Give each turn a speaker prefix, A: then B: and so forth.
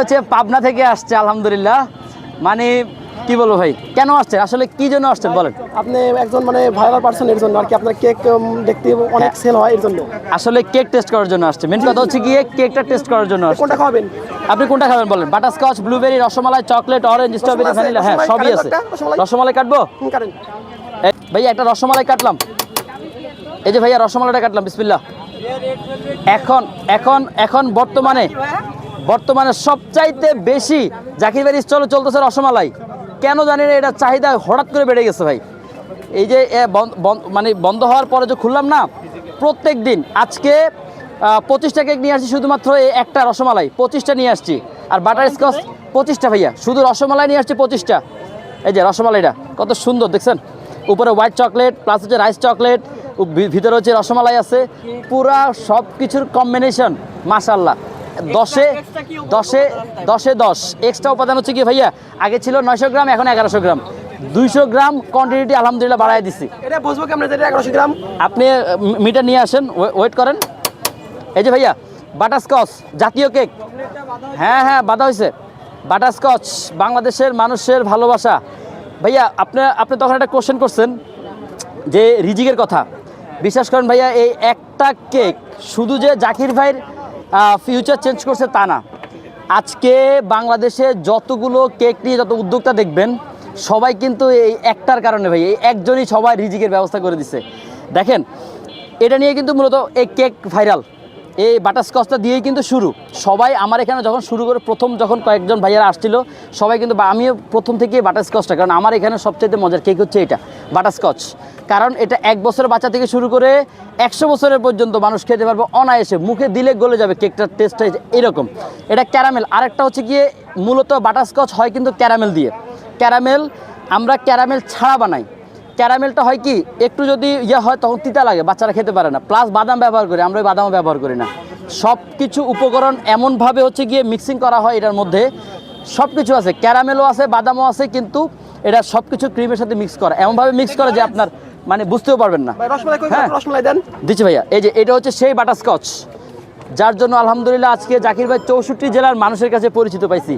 A: হচ্ছে পাবনা থেকে আসছে আলহামদুলিল্লাহ। মানে কি বলব ভাই কেন আসছেন? আসলে কি জন্য আসছেন বলেন।
B: আপনি একজন মানে ভাইরাল পার্সন এর জন্য আর কি আপনার কেক দেখতে অনেক
A: হ্যাঁ।
B: সেল হয় এর জন্য।
A: আসলে কেক টেস্ট করার জন্য আসছে। মেন কথা হচ্ছে গিয়ে কেকটা টেস্ট করার জন্য আসছে।
B: কোনটা খাওয়াবেন?
A: আপনি কোনটা খাবেন বলেন? Butterscotch blueberry rasmalai chocolate orange strawberry vanilla হ্যাঁ সবই আছে।
B: রসমালাই?
A: কাটবো? ভাইয়া একটা রসমালাই কাটলাম। এই যে ভাইয়া রসমালাইটা কাটলাম বিসমিল্লাহ। এখন এখন এখন বর্তমানে বর্তমানে সবচাইতে বেশি জাকির ভাই স্টলে চলতেছে রসমালাই। কেন জানি না, এটা চাহিদা হঠাৎ করে বেড়ে গেছে ভাই। এই যে মানে বন্ধ হওয়ার পরে যে খুললাম না, প্রত্যেক দিন, আজকে পঁচিশটা কেক নিয়ে আসছি শুধুমাত্র এই একটা রসমালাই, পঁচিশটা নিয়ে আসছি। আর বাটার স্কচ, পঁচিশটা ভাইয়া, শুধু রসমালাই নিয়ে আসছি পঁচিশটা। এই যে রসমালাইটা, কত সুন্দর, দেখছেন? উপরে হোয়াইট চকলেট প্লাস হচ্ছে রাইস চকলেট ভিতরে হচ্ছে রসমালাই আছে। পুরা সব কিছুর কম্বিনেশন মাশাল্লাহ দশে দশে দশে দশ। এক্সট্রা উপাদান হচ্ছে কি ভাইয়া? আগে ছিল নয়শো গ্রাম এখন এগারোশো গ্রাম। দুইশো গ্রাম কোয়ান্টিটি আলহামদুলিল্লাহ বাড়াই দিছি।
B: এটা বুঝব কেমন যেটা এগারোশো গ্রাম?
A: আপনি মিটার নিয়ে আসেন ওয়েট করেন। এই যে ভাইয়া বাটারস্কচ জাতীয় কেক। হ্যাঁ হ্যাঁ বাধা হয়েছে বাটারস্কচ বাংলাদেশের মানুষের ভালোবাসা। ভাইয়া আপনি আপনি তখন একটা কোশ্চেন করছেন যে রিজিকের কথা। বিশ্বাস করেন ভাইয়া এই একটা কেক শুধু যে জাকির ভাইয়ের ফিউচার চেঞ্জ করছে তা না। আজকে বাংলাদেশে যতগুলো কেক নিয়ে যত উদ্যোক্তা দেখবেন, সবাই কিন্তু এই একটার কারণে ভাই, এই একজনই সবাই রিজিকের ব্যবস্থা করে দিছে। দেখেন, এটা নিয়ে কিন্তু মূলত এই কেক ভাইরাল এই বাটারস্কচটা দিয়েই কিন্তু শুরু। সবাই আমার এখানে যখন শুরু করে, প্রথম যখন কয়েকজন ভাইয়ারা আসছিল, সবাই কিন্তু আমিও প্রথম থেকেই বাটারস্কচটা কারণ আমার এখানে সবচেয়ে মজার কেক হচ্ছে এটা বাটারস্কচ কারণ এটা এক বছরের বাচ্চা থেকে শুরু করে একশো বছরের পর্যন্ত মানুষ খেতে পারবে অনায়াসে। মুখে দিলে গলে যাবে, কেকটার টেস্টটা এরকম। এটা ক্যারামেল আরেকটা হচ্ছে গিয়ে মূলত বাটারস্কচ হয় কিন্তু ক্যারামেল দিয়ে। ক্যারামেল আমরা ক্যারামেল ছাড়া বানাই। ক্যারামেলটা হয় কি, একটু যদি ইয়ে হয় তখন তিতা লাগে, বাচ্চারা খেতে পারে না। প্লাস বাদাম ব্যবহার করি, আমরা ওই বাদামও ব্যবহার করি না। সব কিছু উপকরণ এমনভাবে হচ্ছে গিয়ে মিক্সিং করা হয় এটার মধ্যে। সব কিছু আছে ক্যারামেলও আছে, বাদামও আছে, কিন্তু এটা সব কিছু ক্রিমের সাথে মিক্স করা। এমনভাবে মিক্স করা যে আপনার মানে বুঝতেও পারবেন না। হ্যাঁ।
B: রসমালাই দেন?
A: দিচ্ছি ভাইয়া এই যে এটা হচ্ছে সেই বাটারস্কচ যার জন্য আলহামদুলিল্লাহ আজকে জাকির ভাই চৌষট্টি জেলার মানুষের কাছে পরিচিত পাইছি।